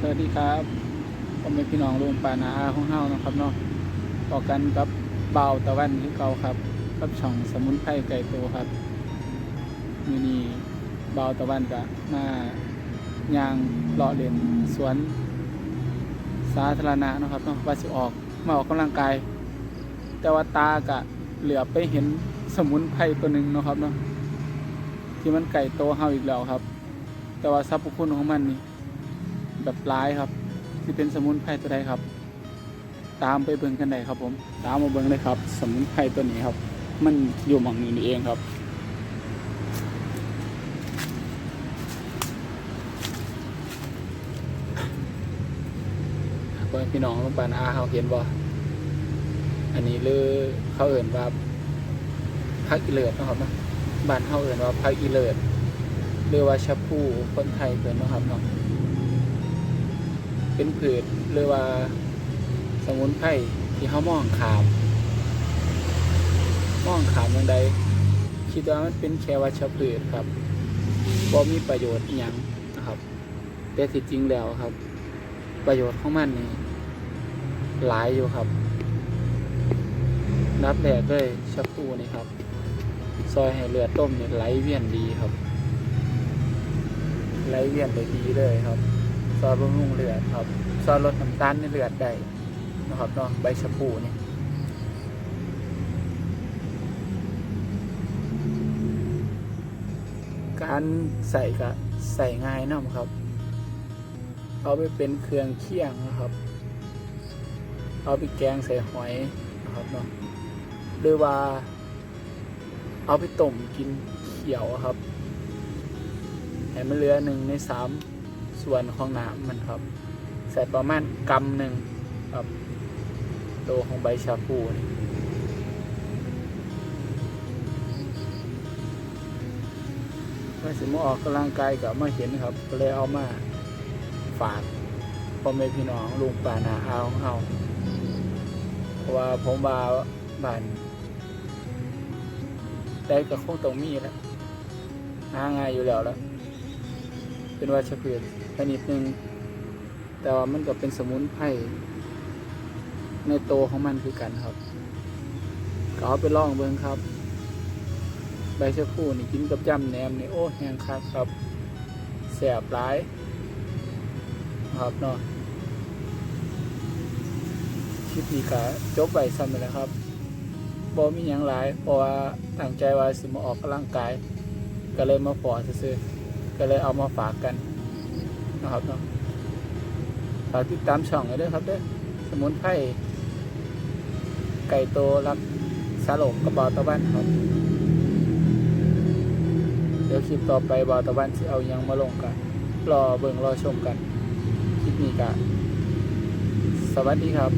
สวัสดีครับผมเป็นพี่น้องลุงปานาอาของเฮานะครับเนาะต่อกันกับเบาตะวันที่เก่าครับ กับช่องสมุนไพรไก่โตครับมือนี้เบาตะวันกะมายางเลาะเล่นสวน สาธารณะนะครับเนาะว่าสิออกมาออกกำลังกาย แต่ว่าตากะเหลือไปเห็นสมุนไพรตัวหนึ่งนะครับเนาะที่มันไก่โตเฮาอีกแล้วครับ แต่ว่าสรรพคุณของมันนี่ แบบร้ายครับที่เป็นสมุนไพรตัวใดครับ ตามไปเบิ่งกันได้ครับผม ตามมาเบิ่งเลยครับ สมุนไพรตัวนี้ครับ มันอยู่หม่องนี้นี่เองครับเพื่อนพี่น้องลงไปนอาเขาเห็นบ่อันนี้เลยเขาเอ่นว่าพักอีเลิศนะครับนาะบ้านเขาเอ่นว่าพักอีเลิศหรือว่าชะพูคนไทยเกินนะครับเนาะ เป็นผืดหรือว่าสมุนไพรที่เขามองขามมองขามอย่างใดคิดว่ามันเป็นแค่วัชพืชครับบ่มีประโยชน์อย่างนะครับแต่ที่จริงแล้วครับ ประโยชน์ของมันนี่หลายอยู่ครับ นับแรกเลยชักพูนี่ครับซอยให้เลือดต้มเนี่ยไหลเวียนดีครับ ไหลเวียนได้ดีเลยครับ ซอยบำรุงเลือดครับซอยลดน้ำตาลในเลือดได้นะครับเนาะใบชะพูนี่การใส่ก็ใส่ง่ายนะครับ เอาไปเป็นเครื่องเคี่ยงนะครับ เอาไปแกงใส่หอยนะครับเนาะหรือว่า เอาไปต้มกินเขียวครับให้มันเหลือหนึ่งในสาม ส่วนของน้ำมันครับ ใส่ประมาณกำหนึ่งครับโตของใบชาพูนี่เมื่สิมาออกกำลังกายกับมาเห็นครับก็เลยเอามาฝากพ่อแม่พี่น้องลุงป่านาเอาของเอาเพราะว่าผมว่าบ้านได้ก็คงต้องมีแล้วหาง่ายอยู่แล้วแล้ว เป็นวัชพืชชนิดหนึ่งแต่ว่ามันก็เป็นสมุนไพรในโตของมันคือกันครับก็เอาไปลองเบิ่งครับ ใบชะพูนี่กินกับจำแหนมนี่โอ้แหงคักครับแสบหลาย ครับเนาะคลิปนี้ก็จบไปซ้ำไปแล้วครับบ่มีหยังหลายเพราะว่าตั้งใจว่าสิมาออกกำลังกาย ก็เลยมาพอซื้อ ก็เลยเอามาฝากกันนะครับเนาะฝากติดตามช่องกันด้วยครับเด้อสมุนไพรไก่โตรักสาโลกกระบอกตะวันครับ เดี๋ยวคลิปต่อไปบอตะวันจะเอายังมาลงกัน รอเบิ่งรอชมกัน คลิปนี้กันสวัสดีครับ